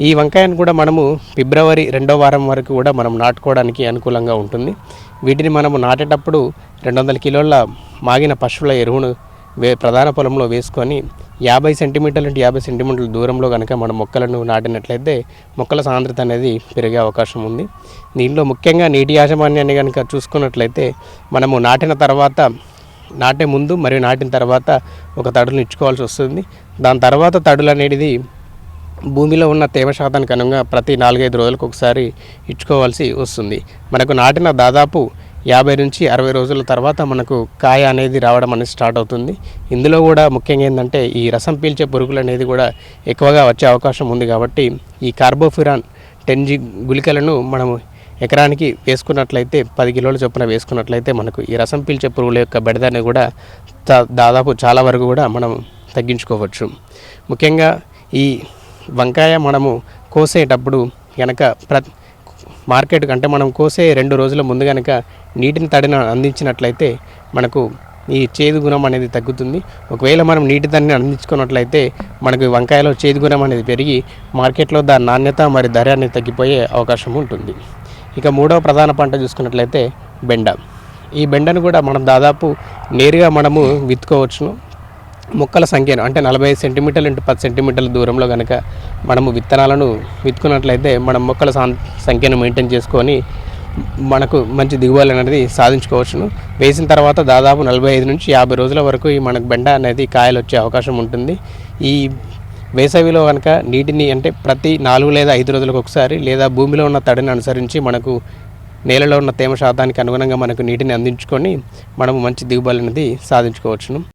ఈ వంకాయను కూడా మనము ఫిబ్రవరి రెండో వారం వరకు కూడా మనం నాటుకోవడానికి అనుకూలంగా ఉంటుంది. వీటిని మనము నాటేటప్పుడు రెండు వందల కిలోల మాగిన పశువుల ఎరువును వే ప్రధాన పొలంలో వేసుకొని యాభై సెంటీమీటర్ల నుండి యాభై సెంటీమీటర్ల దూరంలో కనుక మనం మొక్కలను నాటినట్లయితే మొక్కల సాంద్రత అనేది పెరిగే అవకాశం ఉంది. దీనిలో ముఖ్యంగా నీటి యాజమాన్యాన్ని కనుక చూసుకున్నట్లయితే మనము నాటిన తర్వాత నాటే ముందు మరియు నాటిన తర్వాత ఒక తడులు ఇచ్చుకోవాల్సి వస్తుంది. దాని తర్వాత తడులు అనేది భూమిలో ఉన్న తేమ శాతానికి అనుగుణంగా ప్రతి నాలుగైదు రోజులకు ఒకసారి ఇచ్చుకోవాల్సి వస్తుంది. మనకు నాటిన దాదాపు యాభై నుంచి అరవై రోజుల తర్వాత మనకు కాయ అనేది రావడం అనేది స్టార్ట్ అవుతుంది. ఇందులో కూడా ముఖ్యంగా ఏంటంటే ఈ రసం పీల్చే పురుగులు అనేది కూడా ఎక్కువగా వచ్చే అవకాశం ఉంది కాబట్టి ఈ కార్బోఫిరాన్ టెన్ జీ గుళికలను మనము ఎకరానికి వేసుకున్నట్లయితే పది కిలోల చొప్పున వేసుకున్నట్లయితే మనకు ఈ రసం పీల్చే పురుగుల యొక్క బెడదని కూడా దా- దాదాపు చాలా వరకు కూడా మనం తగ్గించుకోవచ్చు. ముఖ్యంగా ఈ వంకాయ మనము కోసేటప్పుడు కనుక ప్ర మార్కెట్ కంటే మనం కోసే రెండు రోజుల ముందు కనుక నీటిని తడిన అందించినట్లయితే మనకు ఈ చేదు గుణం అనేది తగ్గుతుంది. ఒకవేళ మనం నీటి తడిని అందించుకున్నట్లయితే మనకు వంకాయలో చేదు గుణం అనేది పెరిగి మార్కెట్లో దాని నాణ్యత మరి ధర అనేది తగ్గిపోయే అవకాశం ఉంటుంది. ఇక మూడవ ప్రధాన పంట చూసుకున్నట్లయితే బెండ. ఈ బెండను కూడా మనం దాదాపు నేరుగా మనము విత్తుకోవచ్చును. మొక్కల సంఖ్యను అంటే నలభై ఐదు సెంటీమీటర్లు ఇంటూ పది సెంటీమీటర్ల దూరంలో కనుక మనము విత్తనాలను విత్తుకున్నట్లయితే మనం మొక్కల సాం- సంఖ్యను మెయింటైన్ చేసుకొని మనకు మంచి దిగుబడి అనేది సాధించుకోవచ్చును. వేసిన తర్వాత దాదాపు నలభై ఐదు నుంచి యాభై రోజుల వరకు ఈ మనకు బెండ అనేది కాయలు వచ్చే అవకాశం ఉంటుంది. ఈ వేసవిలో కనుక నీటిని అంటే ప్రతి నాలుగు లేదా ఐదు రోజులకు ఒకసారి లేదా భూమిలో ఉన్న తడిని అనుసరించి మనకు నేలలో ఉన్న తేమ శాతానికి అనుగుణంగా మనకు నీటిని అందించుకొని మనము మంచి దిగుబడి అనేది సాధించుకోవచ్చును.